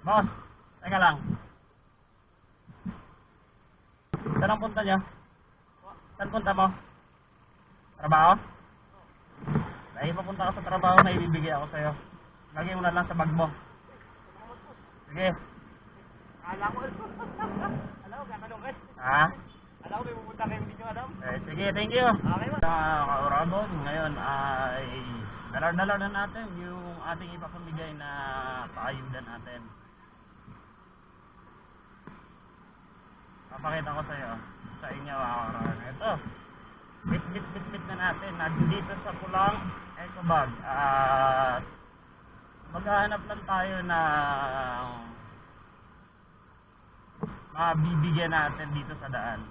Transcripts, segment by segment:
Boss, teka lang. Saan ang punta niyo? Saan punta mo? Trabaho? Dahil papunta ka sa trabaho na ibibigay ako sa'yo. Lagay mo na lang sa bag mo. Sige. Alam ko. Alam ko, katanong ka. Ha? Alam ko, may pupunta kayo hindi nyo alam. Eh, sige, thank you. Okay ba? Sa Kauragon, ngayon ay dalar-dalar na natin yung ating ipapamigay na paayudan natin. Papakita ko sa iyo, sa inyo mga Kauragon. Ito, bit-bit-bit-bit na natin. Nandito sa pulang eco bag. At maghahanap lang tayo ng mabibigyan natin dito sa daan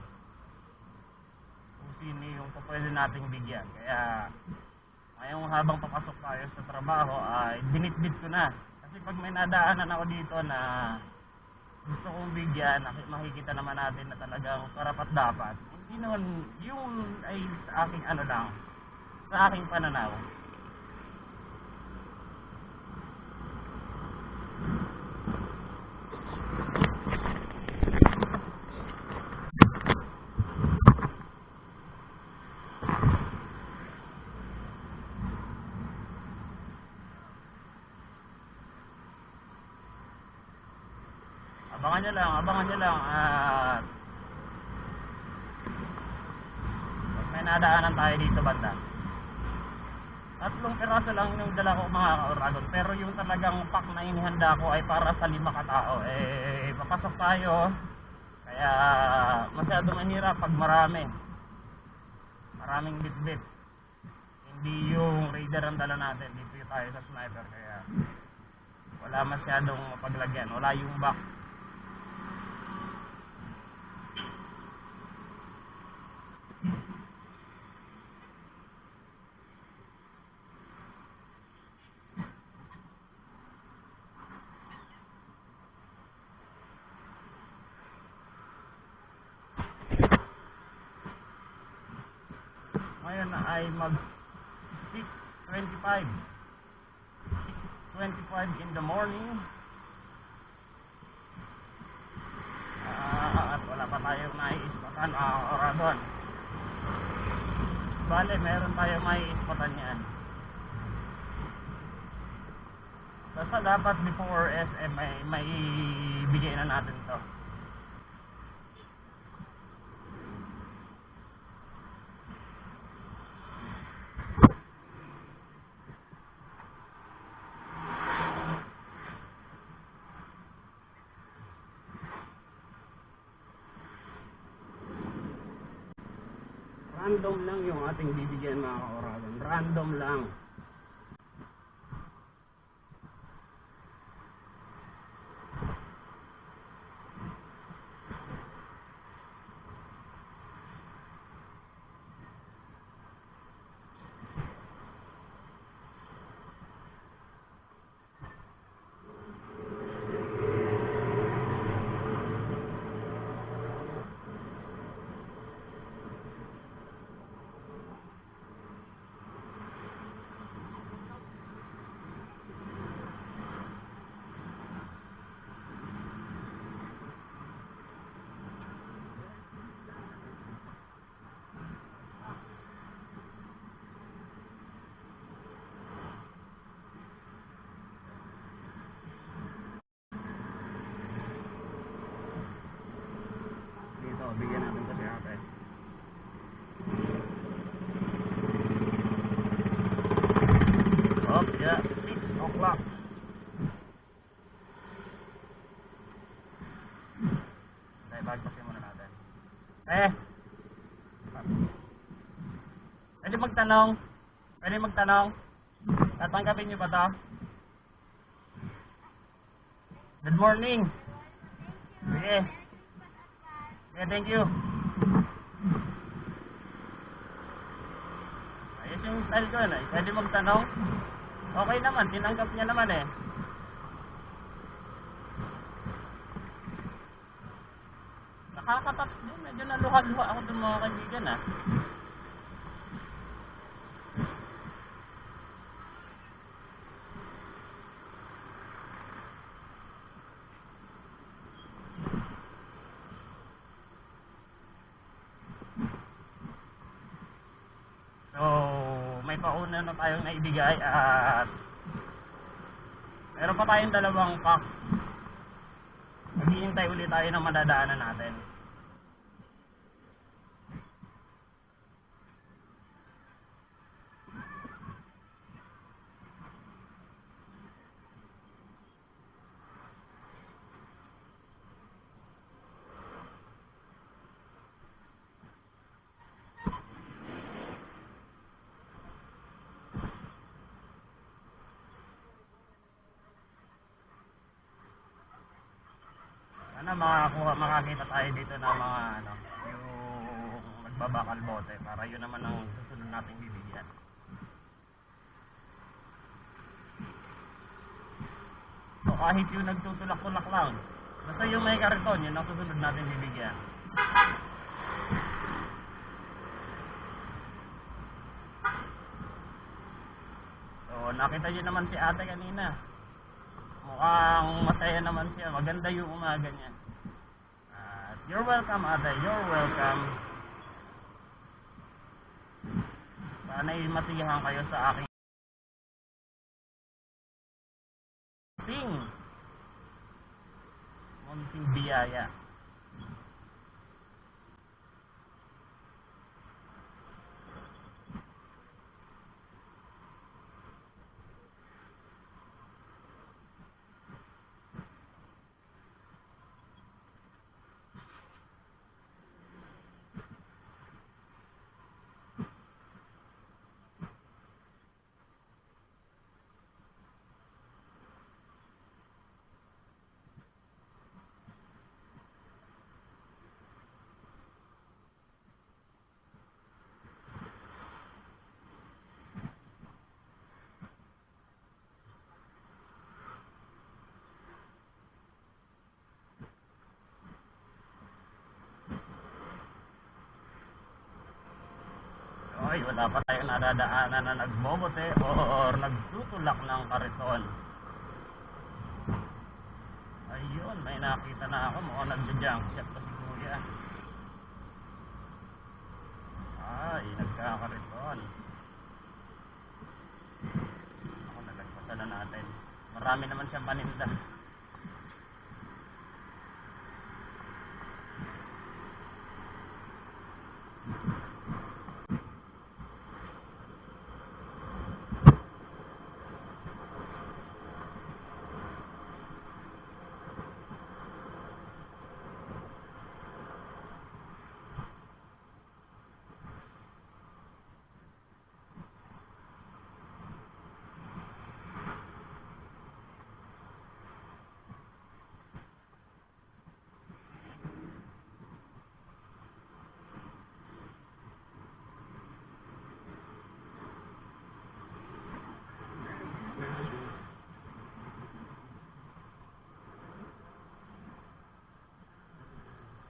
kung sino yung pwede nating bigyan. Kaya, ngayong habang papasok tayo sa trabaho, ay binitbit ko na. Kasi pag may nadaanan ako dito na gusto kong bigyan, makikita naman natin na talagang karapat dapat. Hindi naman, yung ay sa aking ano lang, sa aking pananaw. Abangan nyo lang, abangan nyo lang at may nadaanan tayo dito banda. Tatlong piraso lang yung dala ko mga ka-Oragon. Pero yung talagang pack na inihanda ko ay para sa lima katao. Eh, papasok tayo. Kaya masyadong mahirap pag marami. Maraming bit-bit. Hindi yung raider ang dala natin. Dito tayo sa sniper. Kaya wala masyadong paglagyan. Wala yung back. Ngayon ay mag 6.25 6.25 in the morning. Ah, at wala pa tayong naiispatan mga oradon bale meron tayong maiispatan yan. Basta dapat before SM may, may bigay na natin to Random lang yung ating bibigyan mga kaoralan. Random lang. Dito, bigyan natin kasi ate. Oh, yeah. 6 o'clock. Dahil bagpasin muna natin. Eh! Pwede magtanong? Pwede magtanong? Tatanggapin niyo ba to? Good morning! Sige. Okay, thank you. Ayos yung style ko na. Pwede magtanong. Okay naman, tinanggap niya naman eh. Kakatap doon, medyo naluha-luha ako doon mga kaibigan ah. pauna na tayong naibigay at meron pa tayong dalawang pack. Maghihintay ulit tayo ng madadaanan natin. Sana makakuha, makakita tayo dito ng mga ano, yung nagbabakal bote para yun naman ang susunod nating bibigyan. So kahit yung nagtutulak-tulak lang, basta yung may karton, yun ang susunod natin bibigyan. So nakita nyo naman si ate kanina. Mukhang masaya naman siya. Maganda yung umaga niya. You're welcome, ate. You're welcome. Sana'y masiyahan kayo sa aking munting biyaya. Ay, wala pa tayong nadadaanan na nagbobote or nagtutulak ng kariton. Ayun, may nakita na ako. Mukhang nagja-junk shot pa si Kuya. Ay, nagkakariton. Ako, nalagpasan na natin. Marami naman siyang paninda.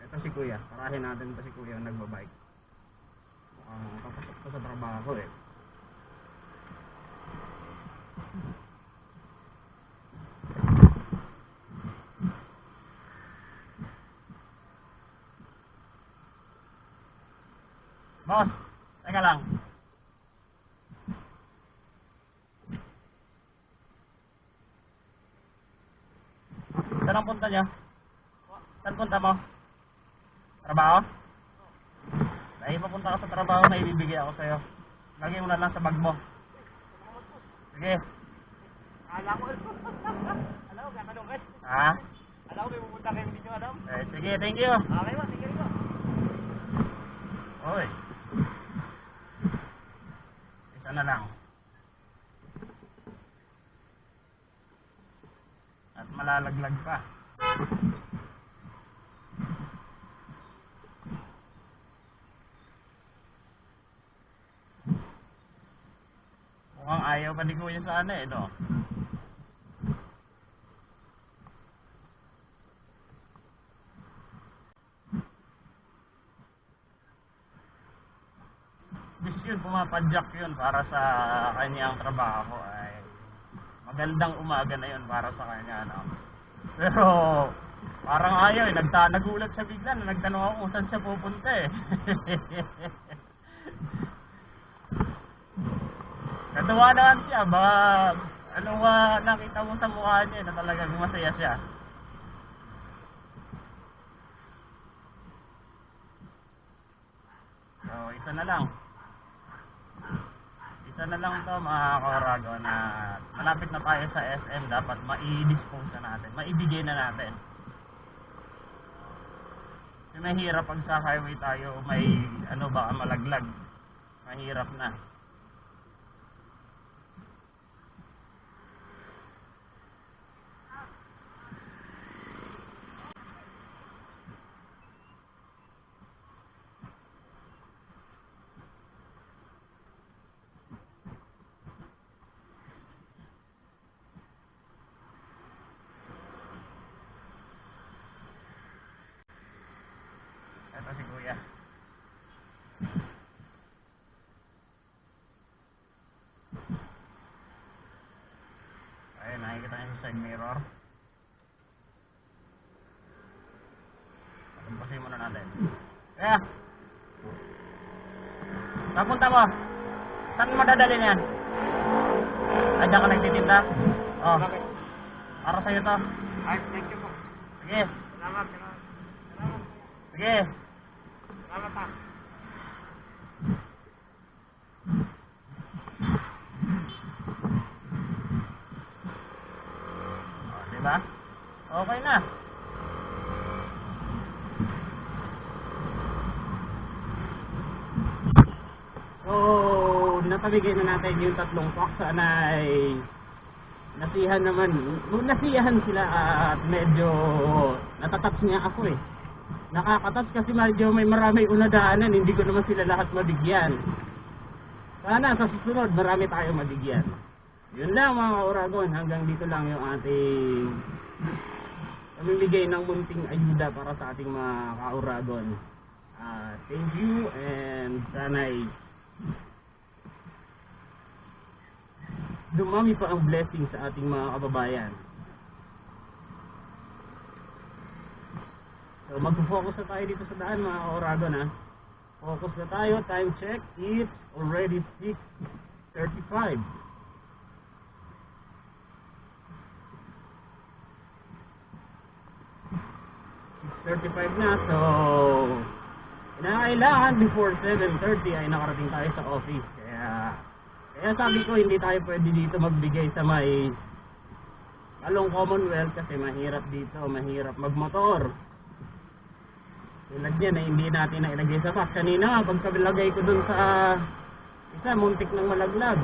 Ito si Kuya. Parahin natin pa si Kuya ang nagbabike. Mukhang papasok pa sa trabaho eh. Boss, teka lang. Saan ang punta niya? Saan punta mo? Trabaho? Dahil papunta ka sa trabaho, may ibibigay ako sa'yo. Lagay mo na lang sa bag mo. Sige. Kala ko, alam ko, kakalungkat. Ha? Alam ko, may pupunta kayo hindi nyo alam. Eh, sige, thank you. Okay ba, sige ko. Oy. Isa na lang. At malalaglag pa. Mukhang ayaw pa ni Kuya sa ano eh, no? Bis yun, pumapadyak yun para sa kanyang trabaho ay magandang umaga na yun para sa kanya, no? Pero parang ayaw eh, nagta nagulat siya bigla na nagtanong ako kung saan siya pupunta eh. Natuwa naman siya, ba, ano ba nakita mo sa mukha niya na talagang masaya siya. So, isa na lang. Isa na lang to mga kaurago na malapit na tayo sa SM dapat mai-dispose na natin, maibigay na natin. Kasi mahirap pag sa highway tayo may ano baka malaglag. Mahirap na. Ito si Kuya. Ayun, nakikita niyo sa side mirror. Tampasin muna natin. Kaya, saan punta mo? Saan mo dadalhin yan? Ay, dyan ka nagtitinda? Oh, Bakit? para sa'yo to. Ay, thank you po. Sige, Salamat, salamat. Salamat. sige. Salamat ah. Oh, di ba? Okay na. So, napamigay na natin yung tatlong box. Sana ay nasiyahan naman. Nung nasiyahan sila at medyo natataps niya ako eh. Nakakataps kasi medyo may marami unadaanan. Hindi ko naman sila lahat mabigyan. Sana sa susunod marami tayo mabigyan. Yun lang mga kauragon, hanggang dito lang yung ating pamimigay ng munting ayuda para sa ating mga kauragon. Ah, thank you and sana'y dumami pa ang blessing sa ating mga kababayan. So mag-focus na tayo dito sa daan mga kauragon ha. Focus na tayo, time check, it's already 6.35. 6.35 na, so kinakailangan before 7.30 ay nakarating tayo sa office. Kaya, kaya sabi ko hindi tayo pwede dito magbigay sa may along Commonwealth kasi mahirap dito, mahirap magmotor. Tulad yan na hindi natin na ilagay sa pack. Kanina nga, pag lagay ko dun sa isa, muntik ng malaglag.